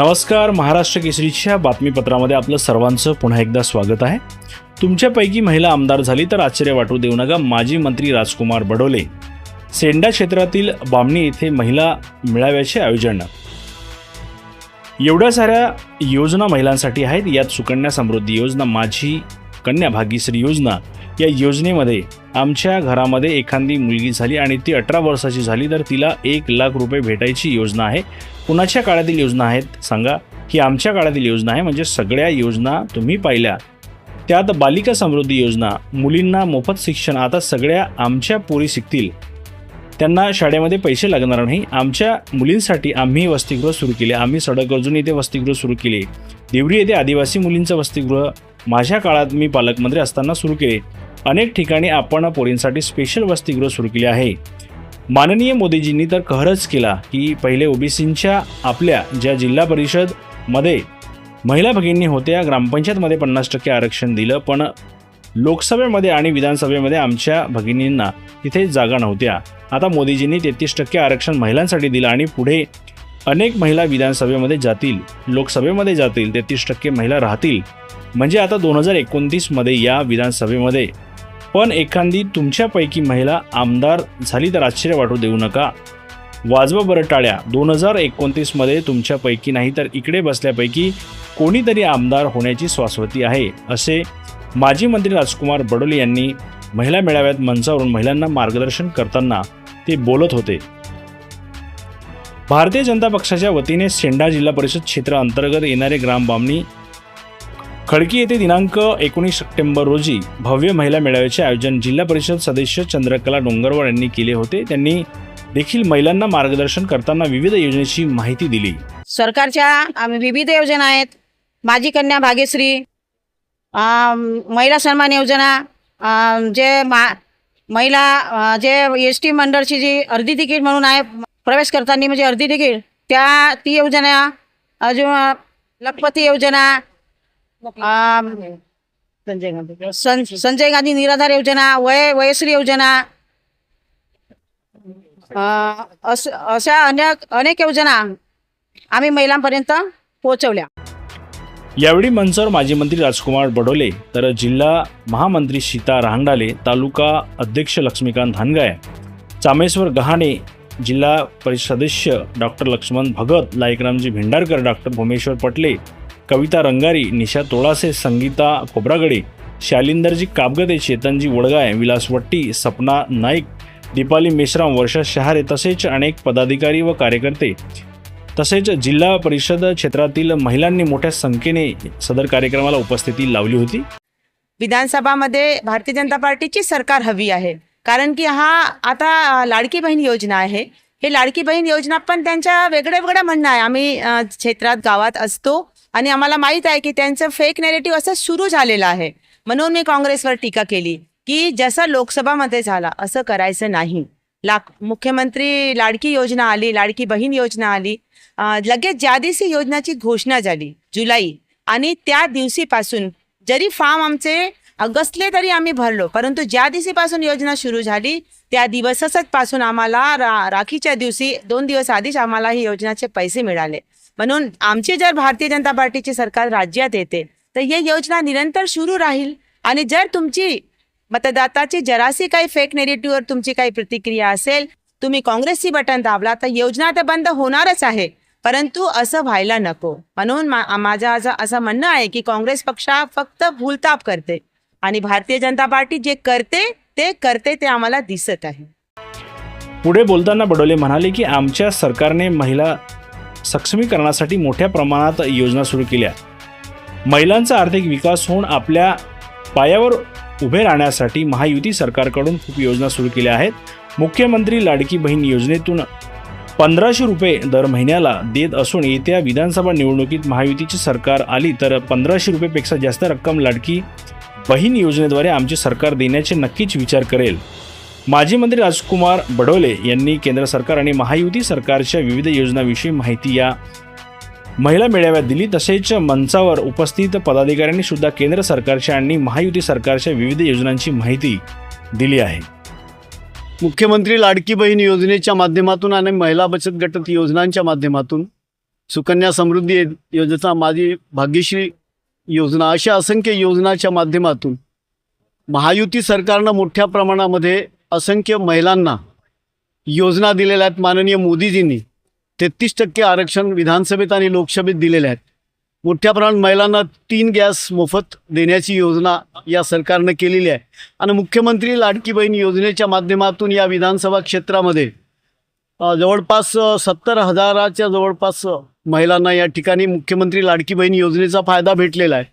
नमस्कार महाराष्ट्र केसरीच्या बातमीपत्रामध्ये आपलं सर्वांचं पुन्हा एकदा स्वागत आहे. तुमच्यापैकी महिला आमदार झाली तर आश्चर्य वाटू देऊ नका माजी मंत्री राजकुमार बडोले. सेंडा क्षेत्रातील बामणी येथे महिला मेळाव्याचे आयोजन. एवढ्या साऱ्या योजना महिलांसाठी आहेत यात सुकन्या समृद्धी योजना माझी कन्या भाग्यश्री योजना. या योजनेमध्ये आमच्या घरामध्ये एखादी मुलगी झाली आणि ती अठरा वर्षाची झाली तर तिला एक लाख रुपये भेटायची योजना आहे. कुणाच्या काळातील योजना आहेत सांगा? ही आमच्या काळातील योजना आहे म्हणजे सगळ्या योजना तुम्ही पाहिल्या. त्यात बालिका समृद्धी योजना मुलींना मोफत शिक्षण आता सगळ्या आमच्या पोरी शिकतील. त्यांना शाळेमध्ये पैसे लागणार नाही. आमच्या मुलींसाठी आम्ही वसतिगृह सुरू केले. आम्ही सडक अजून येथे वसतिगृह सुरू केले. देवरी येथे आदिवासी मुलींचं वसतिगृह माझ्या काळात मी पालकमंत्री असताना सुरू केले. अनेक ठिकाणी आपण पोरींसाठी स्पेशल वसतिगृह सुरू केले आहे. माननीय मोदीजींनी तर कहरच केला की पहिले ओबीसींच्या आपल्या ज्या जिल्हा परिषदमध्ये महिला भगिनी होत्या ग्रामपंचायतमध्ये पन्नास टक्के आरक्षण दिलं पण लोकसभेमध्ये आणि विधानसभेमध्ये आमच्या भगिनींना तिथे जागा नव्हत्या. आता मोदीजींनी तेहतीस टक्के आरक्षण महिलांसाठी दिलं आणि पुढे अनेक महिला विधानसभेमध्ये जातील लोकसभेमध्ये जातील तेहतीस टक्के महिला राहतील. म्हणजे आता दोन हजार एकोणतीसमध्ये या विधानसभेमध्ये. पण एखादी तुमच्यापैकी महिला आमदार झाली तर आश्चर्य वाटू देऊ नका. वाजवा बरं टाळ्या. दोन हजार एकोणतीसमध्ये तुमच्यापैकी नाही तर इकडे बसल्यापैकी कोणीतरी आमदार होण्याची स्वास्वती आहे असे माजी मंत्री राजकुमार बडोले यांनी महिला मेळाव्यात मंचावरून महिलांना मार्गदर्शन करताना ते बोलत होते. भारतीय जनता पक्षाच्या वतीने शेंडा जिल्हा परिषद क्षेत्र अंतर्गत येणारे ग्रामबामणी खडकी येथे दिनांक एकोणीस सप्टेंबर रोजी भव्य महिला मेळाव्याचे आयोजन जिल्हा परिषद सदस्य चंद्रकला डोंगरवाड यांनी केले होते. त्यांनी देखील महिलांना मार्गदर्शन करताना विविध योजनेची माहिती दिली. सरकारच्या विविध योजना आहेत. माझी कन्या भाग्यश्री महिला सन्मान योजना जे मा महिला जे एस टी मंडळची जी अर्धी तिकीट म्हणून आहे प्रवेश करताना म्हणजे अर्धी तिकीट त्या ती योजना अजून लखपती योजना संजय गांधी सं संजय गांधी निराधार योजना वय वयश्री योजना अशा अनेक अनेक योजना आम्ही महिलांपर्यंत पोहोचवल्या. यावेळी मंचावर माजी मंत्री राजकुमार बडोले तर जिल्हा महामंत्री सीता रांगडाले तालुका अध्यक्ष लक्ष्मीकांत धानगाय चामेश्वर गहाणे जिल्हा परिषद सदस्य डॉक्टर लक्ष्मण भगत लायकरामजी भेंडारकर डॉक्टर भूमेश्वर पटले कविता रंगारी निशा तोळासे संगीता खोब्रागडे शालिंदरजी काबगते चेतनजी वडगाय विलास वट्टी सपना नाईक दीपाली मेश्राम वर्षा शहारे तसेच अनेक पदाधिकारी व कार्यकर्ते तसेच जिल्हा परिषद क्षेत्रातील महिलांनी मोठ्या संख्येने सदर कार्यक्रमाला उपस्थिती लावली होती. विधानसभामध्ये भारतीय जनता पार्टीची सरकार हवी आहे. कारण की हा आता लाडकी बहीण योजना आहे. हे लाडकी बहीण योजना पण त्यांच्या वेगळं वेगळं म्हणणं आहे. आम्ही क्षेत्रात गावात असतो आणि आम्हाला माहीत आहे की त्यांचं फेक नेरेटिव्ह असं सुरू झालेलं आहे. म्हणून मी काँग्रेसवर टीका केली की जसं लोकसभामध्ये झाला असं करायचं नाही. लाख मुख्यमंत्री लाडकी योजना आली लाडकी बहीण योजना आली. लगेच ज्या दिवशी योजनाची घोषणा झाली जुलै आणि त्या दिवशीपासून जरी फॉर्म आमचे अगस्टले तरी आम्ही भरलो परंतु ज्या दिवशीपासून योजना सुरू झाली त्या दिवसच पासून आम्हाला रा राखीच्या दिवशी दोन दिवस आधीच आम्हाला ही योजनाचे पैसे मिळाले. म्हणून आमची जर भारतीय जनता पार्टीची सरकार राज्यात येते तर ही योजना निरंतर सुरू राहील. आणि जर तुमची मतदाताची जरासी काही फेक नेरेटिव्हवर तुमची काही प्रतिक्रिया असेल तुम्ही काँग्रेसची बटन दाबला तर योजना तर बंद होणारच आहे. परंतु असं व्हायला नको. म्हणून मा माझं असं असं म्हणणं आहे की काँग्रेस पक्ष फक्त भूलताप करते आणि भारतीय जनता पार्टी जे करते ते करते ते आम्हाला दिसत आहे. पुढे बोलताना बडोले म्हणाले की आमच्या सरकारने महिला सक्षमीकरणासाठी मोठ्या प्रमाणात योजना सुरू केल्या. महिलांचा आर्थिक विकास होऊन आपल्या पायावर उभे राहण्यासाठी महायुती सरकारकडून खूप योजना सुरू केल्या आहेत. मुख्यमंत्री लाडकी बहीण योजनेतून पंधराशे रुपये दर महिन्याला देत असून येत्या विधानसभा निवडणुकीत महायुतीची सरकार आली तर पंधराशे रुपयेपेक्षा जास्त रक्कम लाडकी बहीण योजनेद्वारे आमचे सरकार देण्याचे नक्कीच विचार करेल. माजी मंत्री राजकुमार बडोले यांनी केंद्र सरकार आणि महायुती सरकारच्या विविध योजनांविषयी माहिती या महिला मेळाव्यात दिली. तसेच मंचावर उपस्थित पदाधिकाऱ्यांनी सुद्धा केंद्र सरकारच्या आणि महायुती सरकारच्या विविध योजनांची माहिती दिली आहे. मुख्यमंत्री लाडकी बहीण योजनेच्या माध्यमातून आणि महिला बचत गट योजनांच्या माध्यमातून सुकन्या समृद्धी योजना माझी भाग्यश्री योजना अशा असंख्य योजनाच्या माध्यमातून महायुती सरकारनं मोठ्या प्रमाणामध्ये असंख्य महिलांना योजना दिलेल्या आहेत माननीय मोदीजींनी. तेहतीस टक्के आरक्षण विधानसभेत आणि लोकसभेत दिलेले आहेत. मोठ्या प्रमाणात महिलांना तीन गॅस मोफत देण्याची योजना या सरकारनं केलेली आहे. आणि मुख्यमंत्री लाडकी बहीण योजनेच्या माध्यमातून या विधानसभा क्षेत्रामध्ये जवळपास सत्तर हजाराच्या जवळपास महिलांना या ठिकाणी मुख्यमंत्री लाडकी बहीण योजनेचा फायदा भेटलेला आहे.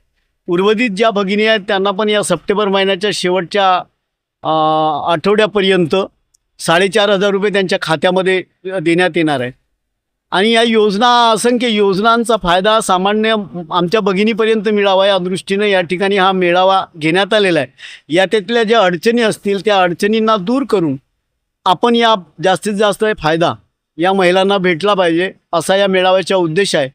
उर्वरित ज्या भगिनी आहेत त्यांना पण या सप्टेंबर महिन्याच्या शेवटच्या आठवड्यापर्यंत साडेचार हजार रुपये त्यांच्या खात्यामध्ये देण्यात येणार आहे आणि या योजना असंख्य योजनांचा फायदा सामान्य आमच्या भगिनीपर्यंत मिळावा या दृष्टीनं या ठिकाणी हा मेळावा घेण्यात आलेला आहे. या त्यातल्या ज्या अडचणी असतील त्या अडचणींना दूर करून आपण या जास्तीत जास्त फायदा या महिलांना भेटला पाहिजे असा या मेळाव्याचा उद्देश आहे.